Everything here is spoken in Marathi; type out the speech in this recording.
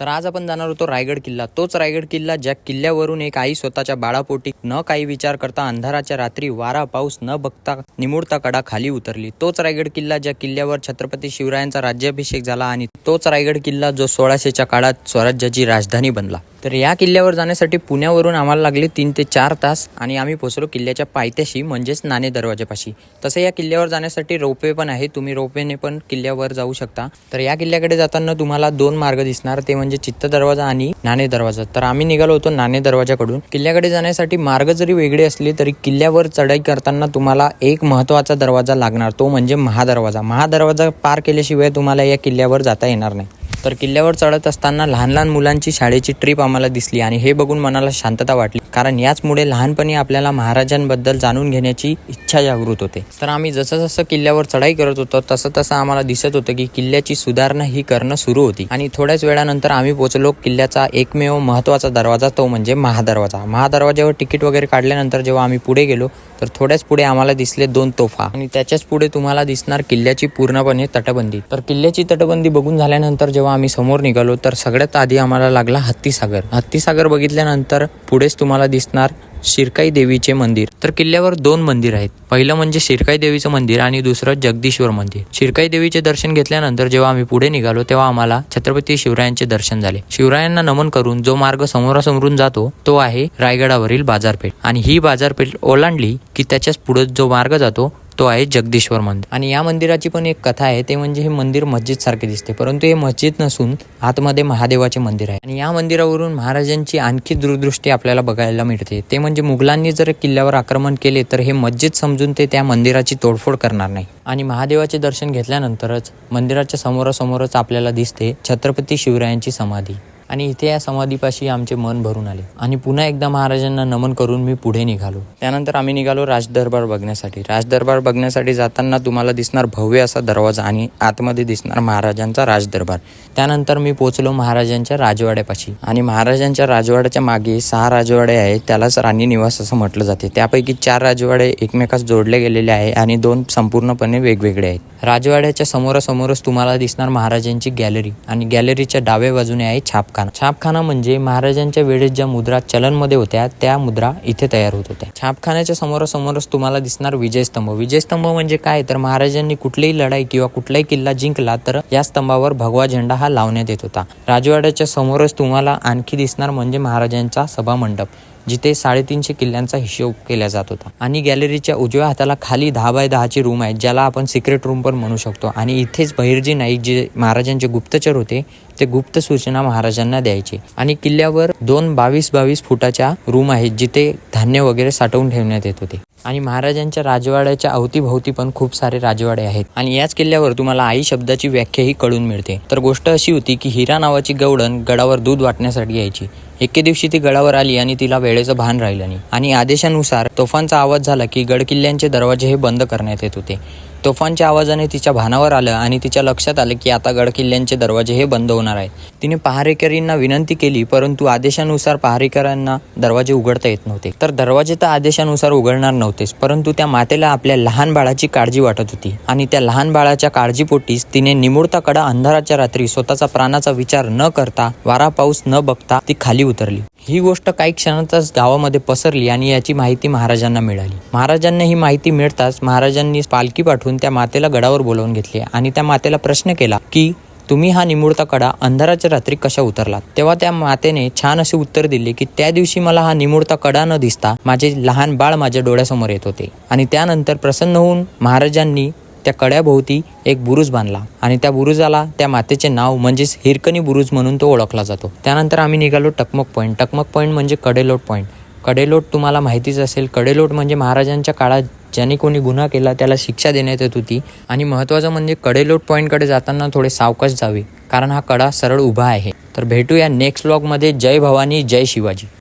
तर आज आपण जाणार होतो रायगड किल्ला. तोच रायगड किल्ला ज्या किल्ल्यावरून एक आई स्वतःच्या बाळापोटी न काही विचार करता अंधाराच्या रात्री वारा पाऊस न बघता निमुळता कडा खाली उतरली. तोच रायगड किल्ला ज्या किल्ल्यावर छत्रपती शिवरायांचा राज्याभिषेक झाला आणि तोच रायगड किल्ला जो सोळाशेच्या काळात स्वराज्याची राजधानी बनला. तर या किल्ल्यावर जाण्यासाठी पुण्यावरून आम्हाला लागले तीन ते चार तास आणि आम्ही पोचलो किल्ल्याच्या पायथ्याशी म्हणजेच नाणे दरवाजापाशी. तसं या किल्ल्यावर जाण्यासाठी रोपवे पण आहे तुम्ही रोपवेने पण किल्ल्यावर जाऊ शकता. तर या किल्ल्याकडे जाताना तुम्हाला दोन मार्ग दिसणार ते म्हणजे चित्त दरवाजा आणि नाणे दरवाजा. तर आम्ही निघालो होतो नाणे दरवाजाकडून. किल्ल्याकडे जाण्यासाठी मार्ग जरी वेगळे असले तरी किल्ल्यावर चढाई करताना तुम्हाला एक महत्त्वाचा दरवाजा लागणार तो म्हणजे महादरवाजा. महादरवाजा पार केल्याशिवाय तुम्हाला या किल्ल्यावर जाता येणार नाही. तर किल्ल्यावर चढत असताना लहान लहान मुलांची शाळेची ट्रीप आम्हाला दिसली आणि हे बघून मनाला शांतता वाटली. कारण याचमुळे लहानपणी आपल्याला महाराजांबद्दल जाणून घेण्याची इच्छा जागृत होते. तर आम्ही जसं जसं किल्ल्यावर चढाई करत होतो तसं तसं आम्हाला दिसत होतं की किल्ल्याची सुधारणा ही करणं सुरू होती. आणि थोड्याच वेळानंतर आम्ही पोचलो किल्ल्याचा एकमेव महत्त्वाचा दरवाजा तो म्हणजे महादरवाजा. महादरवाज्यावर तिकीट वगैरे काढल्यानंतर जेव्हा आम्ही पुढे गेलो तर थोड्याच पुढे आम्हाला दिसले दोन तोफा. आणि त्याच्याच पुढे तुम्हाला दिसणार किल्ल्याची पूर्णपणे तटबंदी. तर किल्ल्याची तटबंदी बघून झाल्यानंतर जेव्हा आम्ही समोर निघालो तर सगळ्यात आधी आम्हाला लागला हत्तीसागर. हत्तीसागर बघितल्यानंतर पुढेच तुम्हाला दिसणार शिरकाई देवीचे मंदिर. तर किल्ल्यावर दोन मंदिर आहेत. पहिलं म्हणजे शिरकाई देवीचं मंदिर आणि दुसरं जगदीश्वर मंदिर. शिरकाई देवीचे दर्शन घेतल्यानंतर जेव्हा आम्ही पुढे निघालो तेव्हा आम्हाला छत्रपती शिवरायांचे दर्शन झाले. शिवरायांना नमन करून जो मार्ग समोरासमोरून जातो तो आहे रायगडावरील बाजारपेठ. आणि ही बाजारपेठ ओलांडली की त्याच्याच पुढे जो मार्ग जातो तो आहे जगदीश्वर मंदिर. आणि या मंदिराची पण एक कथा आहे ते म्हणजे हे मंदिर मस्जिद सारखे दिसते परंतु हे मस्जिद नसून आतमध्ये महादेवाचे मंदिर आहे. आणि या मंदिरावरून महाराजांची आणखी दूरदृष्टी आपल्याला बघायला मिळते. ते म्हणजे मुघलांनी जर किल्ल्यावर आक्रमण केले तर हे मस्जिद समजून ते त्या मंदिराची तोडफोड करणार नाही. आणि महादेवाचे दर्शन घेतल्यानंतरच मंदिराच्या समोरासमोरच आपल्याला दिसते छत्रपती शिवरायांची समाधी. आणि इथे या समाधीपाशी आमचे मन भरून आले. आणि पुन्हा एकदा महाराजांना नमन करून मी पुढे निघालो. त्यानंतर आम्ही निघालो राजदरबार बघण्यासाठी. राजदरबार बघण्यासाठी जाताना तुम्हाला दिसणार भव्य असा दरवाजा आणि आतमध्ये दिसणार महाराजांचा राजदरबार. त्यानंतर मी पोचलो महाराजांच्या राजवाड्यापाशी. आणि महाराजांच्या राजवाड्याच्या मागे सहा राजवाडे आहेत. त्यालाच राणी निवास असं म्हटलं जाते. त्यापैकी चार राजवाडे एकमेकास जोडले गेलेले आहे आणि दोन संपूर्णपणे वेगवेगळे आहेत. राजवाड्याच्या समोरासमोरच तुम्हाला दिसणार महाराजांची गॅलरी. आणि गॅलरीच्या डाव्या बाजूने आहे छापखाना. छापखाना. म्हणजे महाराजांच्या वेळेस ज्या मुद्रा चलनमध्ये होत्या त्या मुद्रा इथे तयार होत होत्या. छापखान्याच्या समोरासमोरच तुम्हाला दिसणार विजयस्तंभ. विजयस्तंभ म्हणजे काय? तर महाराजांनी कुठलीही लढाई किंवा कुठलाही किल्ला जिंकला तर या स्तंभावर भगवा झेंडा हा लावण्यात येत होता. राजवाड्याच्या समोरच तुम्हाला आणखी दिसणार म्हणजे महाराजांचा सभा मंडप जिथे साडेतीनशे किल्ल्यांचा हिशोब केला जात होता. आणि गॅलरीच्या उजव्या हाताला खाली दहा बाय दहाची रूम आहे ज्याला आपण सिक्रेट रूम पण म्हणू शकतो. आणि इथेच बहिर्जी नाईक जे महाराजांचे गुप्तचर होते ते गुप्त सूचना महाराजांना द्यायचे. आणि किल्ल्यावर दोन बावीस बावीस फुटाच्या रूम आहेत जिथे धान्य वगैरे साठवून ठेवण्यात येत होते. आणि महाराजांच्या राजवाड्याच्या अवतीभोवती पण खूप सारे राजवाडे आहेत. आणि याच किल्ल्यावर तुम्हाला आई शब्दाची व्याख्याही कळून मिळते. तर गोष्ट अशी होती की हिरा नावाची गवडण गडावर दूध वाटण्यासाठी यायची. एके दिवशी ती गडावर आली आणि तिला वेळेचं भान राहिलं नाही. आणि आदेशानुसार तोफांचा आवाज झाला की गड किल्ल्यांचे दरवाजे हे बंद करण्यात येत होते. तोफांच्या आवाजाने तिच्या भानावर आलं आणि तिच्या लक्षात आलं की आता गडकिल्ल्यांचे दरवाजे हे बंद होणार आहेत तिने पहारेकरींना विनंती केली परंतु आदेशानुसार पहारेकरांना दरवाजे उघडता येत नव्हते. तर दरवाजे तर आदेशानुसार उघडणार नव्हतेच परंतु त्या मातेला आपल्या लहान बाळाची काळजी वाटत होती. आणि त्या लहान बाळाच्या काळजीपोटीस तिने निमुळता कडा अंधाराच्या रात्री स्वतःचा प्राणाचा विचार न करता वारा पाऊस न बघता ती खाली उतरली. ही गोष्ट काही क्षणातच गावामध्ये पसरली आणि याची माहिती महाराजांना मिळाली. महाराजांना ही माहिती मिळताच महाराजांनी पालखी पाठवून त्या मातेला गडावर बोलावून घेतले आणि त्या मातेला प्रश्न केला की तुम्ही हा निमुळता कडा अंधाराच्या रात्री कशा उतरलात? तेव्हा त्या मातेने छान असे उत्तर दिले की त्या दिवशी मला हा निमुळता कडा न दिसता माझे लहान बाळ माझ्या डोळ्यासमोर येत होते. आणि त्यानंतर प्रसन्न होऊन महाराजांनी त्या कड्याभोवती एक बुरुज बांधला आणि त्या बुरुजाला त्या मातेचे नाव म्हणजेच हिरकणी बुरुज म्हणून तो ओळखला जातो. त्यानंतर आम्ही निघालो टकमक पॉईंट टकमक पॉईंट म्हणजे कडेलोट पॉईंट कडेलोट तुम्हाला माहितीच असेल. कडेलोट म्हणजे महाराजांच्या काळात ज्याने कोणी गुन्हा केला त्याला शिक्षा देण्यात येत होती आणि महत्त्वाचं म्हणजे कडेलोट पॉईंटकडे जाताना थोडे सावकाश जावे. कारण हा कडा सरळ उभा आहे. तर भेटूया नेक्स्ट ब्लॉगमध्ये जय भवानी जय शिवाजी.